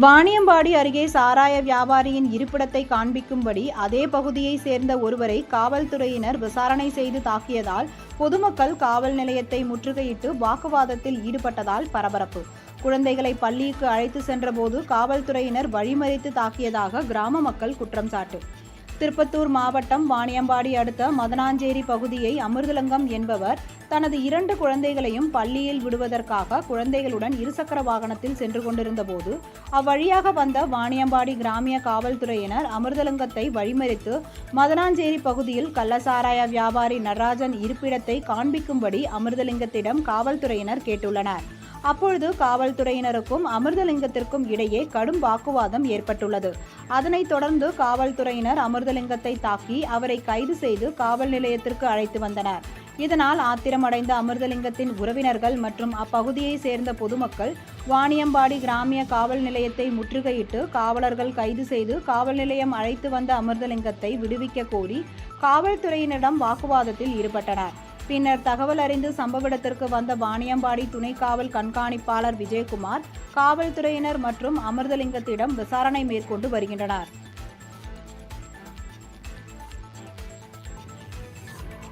வாணியம்பாடி அருகே சாராய வியாபாரியின் இருப்பிடத்தை காண்பிக்கும்படி அதே பகுதியை சேர்ந்த ஒருவரை காவல்துறையினர் விசாரணை செய்து தாக்கியதால் பொதுமக்கள் காவல் நிலையத்தை முற்றுகையிட்டு வாக்குவாதத்தில் ஈடுபட்டதால் பரபரப்பு. குழந்தைகளை பள்ளிக்கு அழைத்து சென்றபோது காவல்துறையினர் வழிமறித்து தாக்கியதாக கிராம மக்கள் குற்றம் சாட்டு. திருப்பத்தூர் மாவட்டம் வாணியம்பாடி அடுத்த மதனாஞ்சேரி பகுதியை அமிர்தலிங்கம் என்பவர் தனது இரண்டு குழந்தைகளையும் பள்ளியில் விடுவதற்காக குழந்தைகளுடன் இருசக்கர வாகனத்தில் சென்று கொண்டிருந்த போது அவ்வழியாக வந்த வாணியம்பாடி கிராமிய காவல்துறையினர் அமிர்தலிங்கத்தை வழிமறித்து மதனாஞ்சேரி பகுதியில் கள்ளசாராய வியாபாரி நடராஜன் இருப்பிடத்தை காண்பிக்கும்படி அமிர்தலிங்கத்திடம் காவல்துறையினர் கேட்டுள்ளனர். அப்பொழுது காவல்துறையினருக்கும் அமிர்தலிங்கத்திற்கும் இடையே கடும் வாக்குவாதம் ஏற்பட்டுள்ளது. அதனைத் தொடர்ந்து காவல்துறையினர் அமிர்தலிங்கத்தை தாக்கி அவரை கைது செய்து காவல் நிலையத்திற்கு அழைத்து வந்தனர். இதனால் ஆத்திரமடைந்த அமிர்தலிங்கத்தின் உறவினர்கள் மற்றும் அப்பகுதியை சேர்ந்த பொதுமக்கள் வாணியம்பாடி கிராமிய காவல் நிலையத்தை முற்றுகையிட்டு காவலர்கள் கைது செய்து காவல் நிலையம் அழைத்து வந்த அமிர்தலிங்கத்தை விடுவிக்க கோரி காவல்துறையினரிடம் வாக்குவாதத்தில் ஈடுபட்டனர். பின்னர் தகவல் அறிந்து சம்பவ இடத்திற்கு வந்த வாணியம்பாடி துணை காவல் கண்காணிப்பாளர் விஜயகுமார் காவல்துறையினர் மற்றும் அமிர்தலிங்கத்திடம் விசாரணை மேற்கொண்டு வருகின்றனர்.